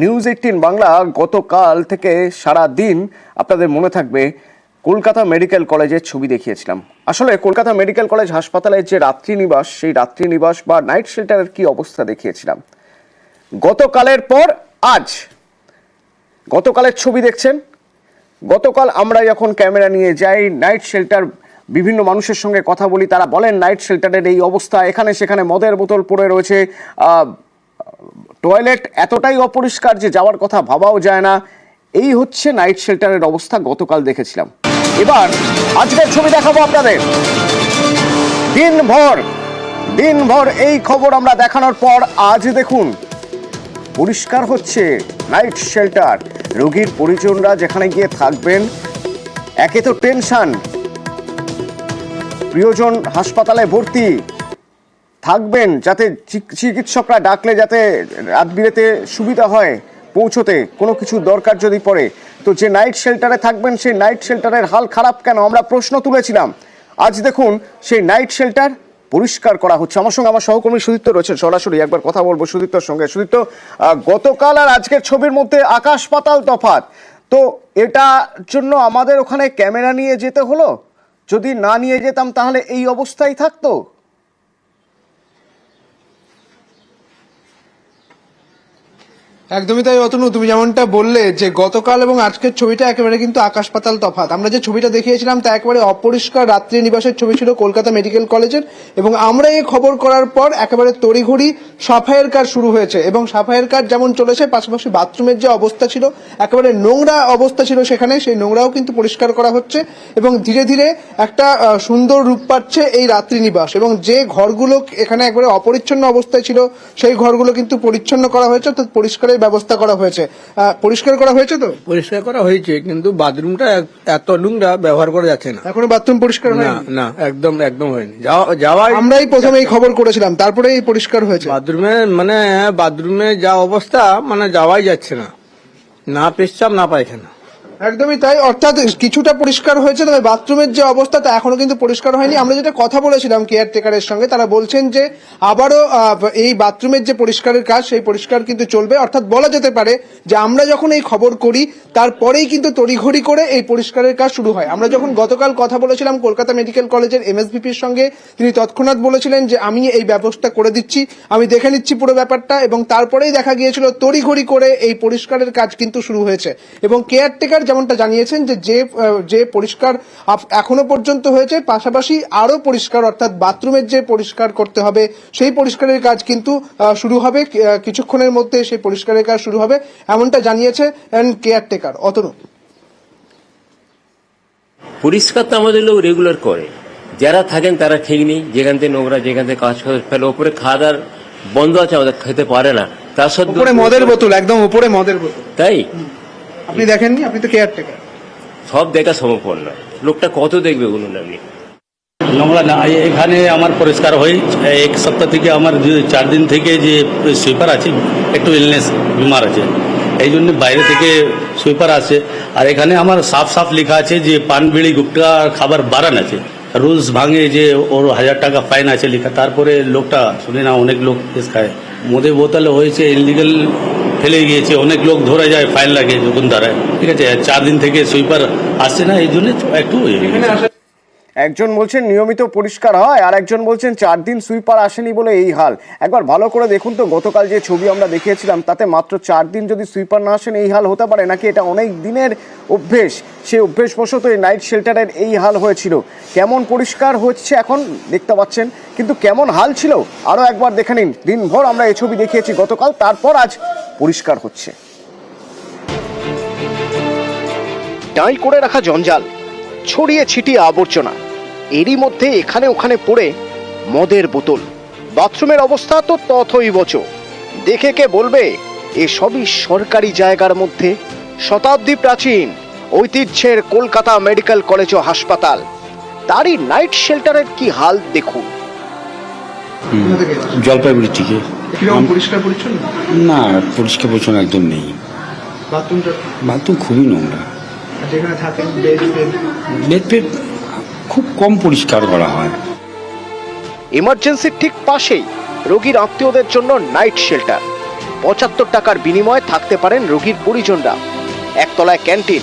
News eighteen Bangla গতকাল থেকে সারা দিন আপনাদের মনে থাকবে, কলকাতা মেডিকেল কলেজের ছবি দেখিয়েছিলাম। আসলে কলকাতা মেডিকেল কলেজ হাসপাতালের যে রাত্রি নিবাস, সেই রাত্রি নিবাস বা নাইট শেল্টারের কি অবস্থা দেখিয়েছিলাম। গতকালের পর আজ, গতকালের ছবি দেখছেন। গতকাল আমরা যখন ক্যামেরা নিয়ে যাই, নাইট শেল্টার, বিভিন্ন মানুষের সঙ্গে কথা বলি, তারা বলেন নাইট শেল্টারের এই অবস্থা, এখানে সেখানে মদের বোতল পড়ে রয়েছে টয়লেট এতটাই অপরিষ্কার যে যাওয়ার কথা ভাবাও যায় না। এই হচ্ছে নাইট শেল্টারের অবস্থা, গতকাল দেখেছিলাম। এবার আজকের ছবি দেখাবো আপনাদের। দিনভর দিনভর এই খবর আমরা দেখানোর পর আজ দেখুন, পরিষ্কার হচ্ছে নাইট শেল্টার। রোগীর পরিজনরা যেখানে গিয়ে থাকবেন, একে তো টেনশন। প্রিয়জন হাসপাতালে ভর্তি। থাকবেন যাতে চিক- চিকিৎসকরা ডাকলে যাতে রাত বিরেতে সুবিধা হয় পৌঁছতে, কোনো কিছু দরকার যদি পড়ে। তো যে নাইট শেল্টারে থাকবেন, সেই নাইট শেল্টারের হাল খারাপ কেন? আমরা প্রশ্ন তুলেছিলাম। আজ দেখুন, সেই নাইট শেল্টার পরিষ্কার করা হচ্ছে। আমার সঙ্গে আমার সহকর্মী সুদীপ্ত রয়েছেন। সরাসরি একবার কথা বলব সুদীপ্তর সঙ্গে। সুদীপ্ত গতকাল আর আজকের ছবির মধ্যে আকাশ পাতাল তফাৎ। তো এটার জন্য আমাদের ওখানে ক্যামেরা নিয়ে যেতে হলো? যদি না নিয়ে যেতাম, তাহলে এই অবস্থায় থাকতো? একদমই তাই, অতনু। তুমি যেমনটা বললে যে গতকাল এবং আজকের ছবিটা একেবারে কিন্তু আকাশ পাতাল তফাৎ আমরা যে ছবিটা দেখিয়েছিলাম তা একেবারে অপরিষ্কার রাত্রি নিবাসের ছবি ছিল কলকাতা মেডিকেল কলেজের এবং আমরা এই খবর করার পর একেবারে তড়িঘড়ি সাফাইয়ের কাজ শুরু হয়েছে এবং সাফাইয়ের কাজ যেমন চলেছে, পাশাপাশি বাথরুমের যে অবস্থা ছিল, একেবারে নোংরা অবস্থা ছিল সেখানে, সেই নোংরাও কিন্তু পরিষ্কার করা হচ্ছে এবং ধীরে ধীরে একটা সুন্দর রূপ পাচ্ছে এই রাত্রি নিবাস এবং যে ঘরগুলো এখানে একবারে অপরিচ্ছন্ন অবস্থায় ছিল, সেই ঘরগুলো কিন্তু পরিচ্ছন্ন করা হয়েছে, অর্থাৎ পরিষ্কারের ব্যবস্থা করা হয়েছে। পরিষ্কার করা হয়েছে তো? পরিষ্কার করা হয়েছে কিন্তু বাথরুমটা এত নোংরা ব্যবহার করা যাচ্ছে না। এখনও বাথরুম পরিষ্কার না হয়নি? না একদম একদম হয়নি। যাওয়া আমরাই প্রথমে এই খবর করেছিলাম তারপরে এই পরিষ্কার হয়েছে। বাথরুমে মানে বাথরুমে যা অবস্থা মানে যাওয়াই যাচ্ছে না। না পেশাব না পায়খানা। একদমই তাই। অর্থাৎ কিছুটা পরিষ্কার হয়েছে, তবে বাথরুমের যে অবস্থা তা এখনও কিন্তু পরিষ্কার হয়নি। আমরা যেটা কথা বলেছিলাম কেয়ারটেকারের সঙ্গে, তারা বলছেন যে আবারও এই বাথরুমের যে পরিষ্কারের কাজ, সেই পরিষ্কার কিন্তু চলবে। অর্থাৎ বলা যেতে পারে যে আমরা যখন এই খবর করি, তারপরেই কিন্তু তড়িঘড়ি করে এই পরিষ্কারের কাজ শুরু হয়। আমরা যখন গতকাল কথা বলেছিলাম কলকাতা মেডিকেল কলেজের এমএসভিপির সঙ্গে, তিনি তৎক্ষণাৎ বলেছিলেন যে আমি এই ব্যবস্থা করে দিচ্ছি, আমি দেখে নিচ্ছি পুরো ব্যাপারটা, এবং তারপরেই দেখা গিয়েছিল তড়িঘড়ি করে এই পরিষ্কারের কাজ কিন্তু শুরু হয়েছে। এবং কেয়ারটেকার যেমনটা জানিয়েছেন যে যে যে পরিষ্কার এখনও পর্যন্ত হয়েছে পাশাপাশি আরও পরিষ্কার অর্থাৎ বাথরুমের যে পরিষ্কার করতে হবে সেই পরিষ্কারের কাজ কিন্তু শুরু হবে কিছুক্ষণের মধ্যে সেই পরিষ্কারের কাজ শুরু হবে এমনটা জানিয়েছে কেয়ারটেকার। অতনু। পরিষ্কার তো আমাদের লোক রেগুলার করে। যারা থাকেন তারা ঠিক নেই যেখান থেকে নোংরা যেখান থেকে কাজ করে ফেলে ওপরে খাওয়া দাওয়ার বন্ধ আছে আমাদের খেতে পারে না। তার উপরে সত্ত্বেও মদের বোতল একদম উপরে মদের বোতল। তাই? আপনি দেখেননি? আপনি তো কেয়ারটেকার সব দেখা সম্ভব না লোকটা কত দেখবে বলুন আপনি? নোংরা না এখানে আমার পরিষ্কার হয়ে এক সপ্তাহ থেকে আমার চার দিন থেকে যে সুইপার আছে একটু ইলনেস বিমার আছে। এই জন্য বাইরে থেকে সুইপার আছে আর এখানে আমার সাফ সাফ লেখা আছে যে পান বিড়ি গুটকা আর খাবার বারান আছে। রুলস ভাঙে যে ওর হাজার টাকা ফাইন আছে লেখা। তারপরে লোকটা শুনি না অনেক লোক খায়। মদে বোতলে হয়েছে ইলিগাল ফেলে গিয়েছে, অনেক লোক ধরা যায় ফাইল লাগে যখন দাঁড়ায় ঠিক আছে চার দিন থেকে সুইপার আসছে না, এই জন্য একটু। একজন বলছেন, নিয়মিত পরিষ্কার হয়, আর একজন বলছেন, চার দিন সুইপার আসেনি বলে এই হাল। একবার ভালো করে দেখুন তো, গতকাল যে ছবি আমরা দেখিয়েছিলাম, তাতে মাত্র চার দিন যদি সুইপার না আসেন, এই হাল হতে পারে? নাকি এটা অনেক দিনের অভ্যেস? সেই অভ্যেসবশত এই নাইট শেল্টারের এই হাল হয়েছিল। কেমন পরিষ্কার হচ্ছে এখন দেখতে পাচ্ছেন, কিন্তু কেমন হাল ছিল, আরও একবার দেখে নিন। দিনভর আমরা এই ছবি দেখিয়েছি, গতকাল তারপর আজ পরিষ্কার হচ্ছে। করে রাখা জঞ্জাল। ছড়িয়ে ছিটিয়ে আবর্জনা। এরই মধ্যে এখানে ওখানে পড়ে মদের বোতল। বাথরুমের অবস্থা তো তথই বচ। দেখে কে বলবে এসবই সরকারি জায়গার মধ্যে। শতাব্দী প্রাচীন ঐতিহ্যের কলকাতা মেডিকেল কলেজ ও হাসপাতাল। তারই নাইট শেল্টারের কি হাল দেখুন। জলপাইগুড়ি থেকে। না পরিষ্কার পরিচ্ছন্ন একদম নেই। বাথরুম খুবই নোংরা। যেখানে থাকেন বেড বেড বেড ফেড খুব কম পরিষ্কার করা হয়। এমার্জেন্সির ঠিক পাশেই রোগীর আত্মীয়দের জন্য নাইট শেল্টার পঁচাত্তর টাকার বিনিময়ে থাকতে পারেন রোগীর পরিজনরা। একতলায় ক্যান্টিন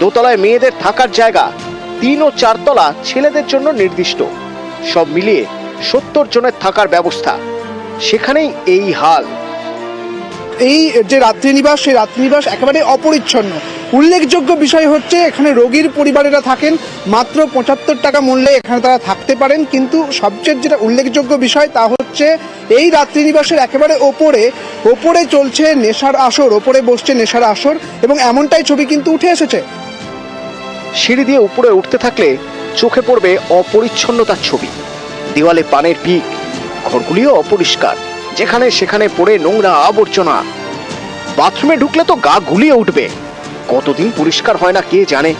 দোতলায় মেয়েদের থাকার জায়গা তিন ও চারতলা ছেলেদের জন্য নির্দিষ্ট। সব মিলিয়ে সত্তর জনের থাকার ব্যবস্থা। সেখানেই এই হাল। এই যে রাত্রিনিবাস, সেই রাত্রিনিবাস একেবারে অপরিচ্ছন্ন। উল্লেখযোগ্য বিষয় হচ্ছে, এখানে রোগীর পরিবারেরা থাকেন। মাত্র পঁচাত্তর টাকা মূল্যে এখানে তারা থাকতে পারেন। কিন্তু সবচেয়ে যেটা উল্লেখযোগ্য বিষয়, তা হচ্ছে এই রাত্রিনিবাসের একেবারে ওপরে ওপরে চলছে নেশার আসর, ওপরে বসছে নেশার আসর, এবং এমনটাই ছবি কিন্তু উঠে এসেছে। সিঁড়ি দিয়ে উপরে উঠতে থাকলে চোখে পড়বে অপরিচ্ছন্নতার ছবি। দেওয়ালে পানের পিক, ঘরগুলিও অপরিষ্কার। যেখানে সেখানে পড়ে নোংরা আবর্জনা। বাথরুমে ঢুকলে তো গা গুলিয়ে উঠবে। কতদিন পরিষ্কার হয় না কে জানে।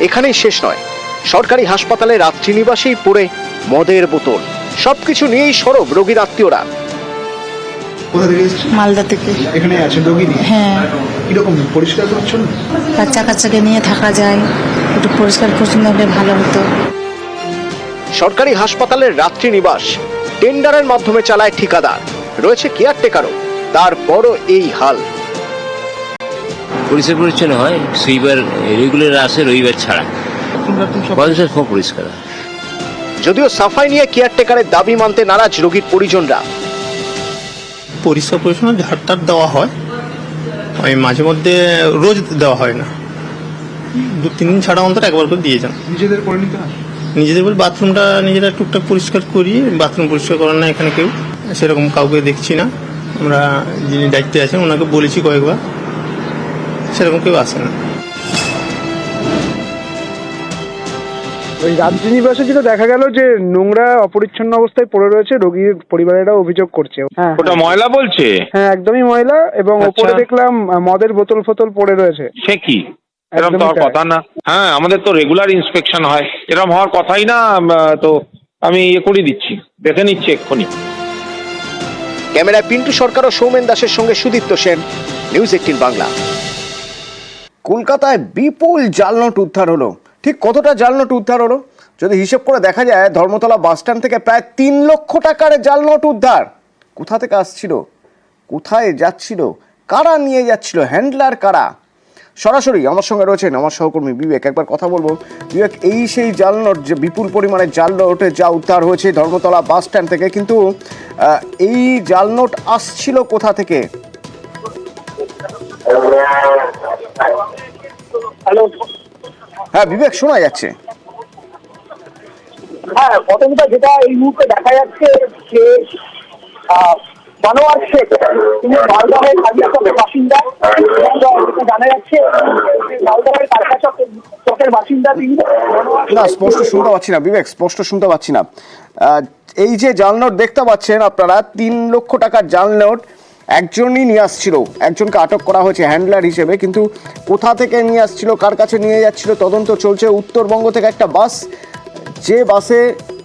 এখানেই শেষ নয়। সরকারি হাসপাতালে রাত্রিনিবাসেই পড়ে মদের বোতল। সবকিছু নিয়েই সরব রোগীর আত্মীয়রা। কোথা থেকে মালদা থেকে। এখানে আছেন রোগী নিয়ে? হ্যাঁ। কীরকম পরিষ্কার বাচ্চা কাচ্চাকে নিয়ে থাকা যায়। একটু পরিষ্কার পরিচ্ছন্ন হলে ভালো হতো। সরকারি হাসপাতালের রাত্রি নিবাস টেন্ডারের মাধ্যমে চালায় ঠিকাদার। রয়েছে কেয়ারটেকারও। তারপরও এই হাল। পরিষ্কার পরিচ্ছন্ন হয় সুইবার রেগুলার আসে রবিবার ছাড়া। খুব পরিষ্কার। যদিও সাফাই নিয়ে কেয়ারটেকারের দাবি মানতে নারাজ রোগীর পরিজনরা। পরিষ্কার পরিচ্ছন্ন ঝাড়টার দেওয়া হয়। ওই মাঝে মধ্যে রোজ দেওয়া হয় না। দু তিন দিন ছাড়া অন্তর একবার করে দিয়ে যান। নিজেদের করে নিতে হয়? নিজেদের বলে বাথরুমটা নিজেরা টুকটাক পরিষ্কার করি বাথরুম পরিষ্কার করার না এখানে কেউ। সেরকম কাউকে দেখছি না। আমরা যিনি দায়িত্বে আছেন ওনাকে বলেছি কয়েকবার। সেরকম কেউ আসে না। ওই রাত্রিনিবাসে যেটা দেখা গেল যে নোংরা অপরিচ্ছন্ন অবস্থায় পড়ে রয়েছে রোগীর পরিবারেরা অভিযোগ করছে। হ্যাঁ ওটা ময়লা বলছে? হ্যাঁ একদমই ময়লা এবং আচ্ছা। ওপরে দেখলাম মদের বোতল ফোতল পড়ে রয়েছে। সে কি? এরকম তো কথা না। হ্যাঁ আমাদের তো রেগুলার ইন্সপেকশন হয়। এরকম হওয়ার কথাই না তো আমি ইয়ে করে দিচ্ছি। দেখে নিচ্ছি এক্ষুনি। ক্যামেরায় পিন্টু সরকার ও সৌমেন দাসের সঙ্গে সুদীপ্ত সেন, নিউজ এইটিন বাংলা। কলকাতায় বিপুল জাল নোট উদ্ধার হলো। ঠিক কতটা জাল নোট উদ্ধার হলো? যদি হিসেব করে দেখা যায়, ধর্মতলা বাস স্ট্যান্ড থেকে প্রায় তিন লক্ষ টাকার জাল নোট উদ্ধার। কোথা থেকে আসছিল? কোথায় যাচ্ছিল? কারা নিয়ে যাচ্ছিল? হ্যান্ডলার কারা? সরাসরি আমার সঙ্গে রয়েছেন আমার সহকর্মী বিবেক। একবার কথা বলব। বিবেক এই সেই জাল নোট যে বিপুল পরিমাণে জাল নোটে যা উদ্ধার হয়েছে ধর্মতলা বাস স্ট্যান্ড থেকে কিন্তু এই জাল নোট আসছিল কোথা থেকে? হ্যাঁ বিবেক শোনা যাচ্ছে। হ্যাঁ প্রথমটা যেটা এই মুহূর্তে দেখা যাচ্ছে যে মানোয়ার শেখ। তিনি মালদহের কালিয়াচকের বাসিন্দা। জানা যাচ্ছে মালদহের তিনি। না, স্পষ্ট শুনতে পাচ্ছি না, বিবেক, স্পষ্ট শুনতে পাচ্ছি না। এই যে জাল নোট দেখতে পাচ্ছেন আপনারা, তিন লক্ষ টাকার জাল নোট একজনই নিয়ে আসছিল। একজনকে আটক করা হয়েছে হ্যান্ডলার হিসেবে, কিন্তু কোথা থেকে নিয়ে আসছিল, কার কাছে নিয়ে যাচ্ছিল, তদন্ত চলছে উত্তরবঙ্গ থেকে একটা বাস। যে বাসে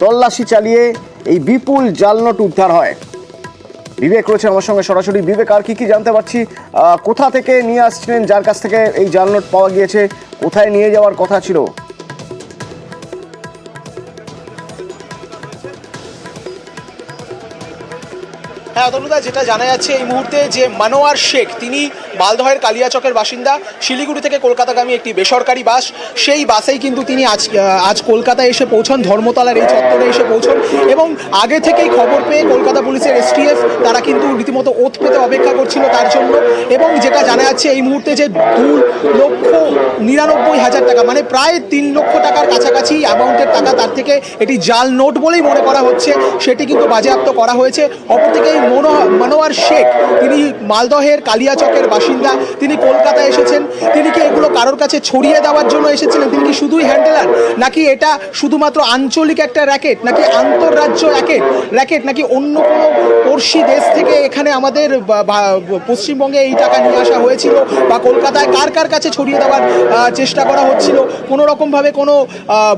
তল্লাশি চালিয়ে এই বিপুল জাল নোট উদ্ধার হয়। বিবেক রয়েছে আমার সঙ্গে সরাসরি। বিবেক, আর কি কি জানতে পারছি? কোথা থেকে নিয়ে আসছিলেন? যার কাছ থেকে এই জাল নোট পাওয়া গিয়েছে? কোথায় নিয়ে যাওয়ার কথা ছিল? হ্যাঁ অতনুদা, যেটা জানা যাচ্ছে এই মুহূর্তে যে মানোয়ার শেখ, তিনি মালদহের কালিয়াচকের বাসিন্দা শিলিগুড়ি থেকে কলকাতাগামী একটি বেসরকারি বাস। সেই বাসেই কিন্তু তিনি আজ আজ কলকাতায় এসে পৌঁছন, ধর্মতলার এই চত্বরে এসে পৌঁছন এবং আগে থেকেই খবর পেয়ে কলকাতা পুলিশের এসটিএফ তারা কিন্তু রীতিমতো ওত পেতে অপেক্ষা করছিল তার জন্য এবং যেটা জানা যাচ্ছে এই মুহূর্তে যে দু লক্ষ নিরানব্বই হাজার টাকা মানে প্রায় তিন লক্ষ টাকার কাছাকাছি অ্যামাউন্টের টাকা তার থেকে এটি জাল নোট বলেই মনে করা হচ্ছে। সেটি কিন্তু বাজেয়াপ্ত করা হয়েছে। অপরদিকে এই মনো- মনোয়ার শেখ তিনি মালদহের কালিয়াচকের বাসিন্দা। তিনি কলকাতায় এসেছেন। তিনি কি এগুলো কারোর কাছে ছড়িয়ে দেওয়ার জন্য এসেছিলেন? তিনি কি শুধুই হ্যান্ডেলার? নাকি এটা শুধুমাত্র আঞ্চলিক একটা র্যাকেট? নাকি আন্তঃরাজ্য র্যাকেট? র্যাকেট নাকি অন্য কোনো পড়শি দেশ থেকে এখানে আমাদের পশ্চিমবঙ্গে এই টাকা নিয়ে আসা হয়েছিল? বা কলকাতায় কার কার কাছে ছড়িয়ে দেওয়ার চেষ্টা করা হচ্ছিল? কোনো রকমভাবে কোনো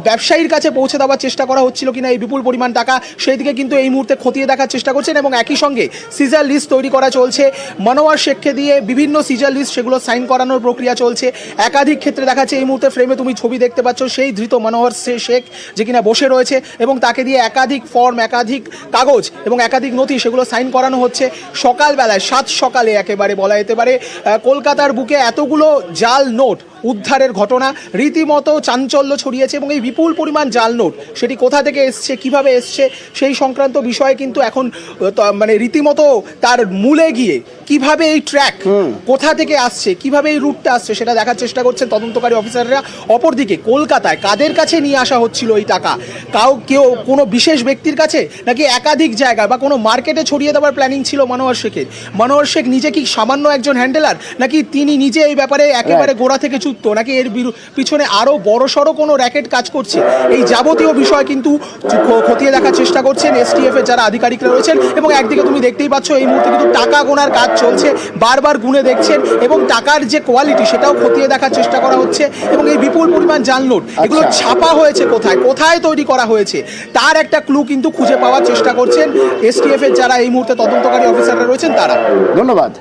ব্যবসায়ীর কাছে পৌঁছে দেওয়ার চেষ্টা করা হচ্ছিল কিনা এই বিপুল পরিমাণ টাকা? সেই দিকে কিন্তু এই মুহূর্তে খতিয়ে দেখার চেষ্টা করছেন এবং একই সঙ্গে সিজার লিস্ট তৈরি করা চলছে। মনোয়ার শেখকে দিয়ে বিভিন্ন সিজার লিস্ট সেগুলো সাইন করানোর প্রক্রিয়া চলছে। একাধিক ক্ষেত্রে দেখাচ্ছে, এই মুহূর্তে ফ্রেমে তুমি ছবি দেখতে পাচ্ছ সেই ধৃত মনোহর শেখ, যে কিনা বসে রয়েছে এবং তাকে দিয়ে একাধিক ফর্ম একাধিক কাগজ এবং একাধিক নথি সেগুলো সাইন করানো হচ্ছে। সকালবেলায়, সাত সকালে একেবারে বলা যেতে পারে কলকাতার বুকে এতগুলো জাল নোট উদ্ধারের ঘটনা। রীতিমতো চাঞ্চল্য ছড়িয়েছে এবং এই বিপুল পরিমাণ জাল নোট সেটি কোথা থেকে এসছে কীভাবে এসছে সেই সংক্রান্ত বিষয়ে কিন্তু এখন মানে রীতিমতো তার মূলে গিয়ে কীভাবে এই ট্র্যাক কোথা থেকে আসছে কীভাবে এই রুটটা আসছে সেটা দেখার চেষ্টা করছেন তদন্তকারী অফিসাররা অপরদিকে কলকাতায় কাদের কাছে নিয়ে আসা হচ্ছিল এই টাকা? কাউ কেউ কোনো বিশেষ ব্যক্তির কাছে? নাকি একাধিক জায়গায় বা কোনো মার্কেটে ছড়িয়ে দেওয়ার প্ল্যানিং ছিল মনোহর শেখের? মনোহর শেখ নিজে কি সামান্য একজন হ্যান্ডেলার নাকি তিনি নিজে এই ব্যাপারে একেবারে গোড়া থেকে চুক্ত নাকি এর পিছনে আরও বড় সড়ো কোনো র্যাকেট কাজ করছে? এই যাবতীয় বিষয় কিন্তু খতিয়ে দেখার চেষ্টা করছেন এসটিএফ এর যারা আধিকারিকরা রয়েছেন এবং একদিকে তুমি দেখতেই পাচ্ছ এই মুহূর্তে কিন্তু টাকা গোনার কাজ চলছে বারবার গুনে দেখছেন এবং টাকার যে কোয়ালিটি সেটাও খতিয়ে দেখার চেষ্টা করা হচ্ছে এবং এই বিপুল পরিমাণ জাল নোট এগুলো ছাপা হয়েছে কোথায়? কোথায় তৈরি করা হয়েছে? তার একটা ক্লু কিন্তু খুঁজে পাওয়ার চেষ্টা করছেন এসটিএফ এর যারা এই মুহূর্তে তদন্তকারী অফিসাররা রয়েছেন তারা। ধন্যবাদ।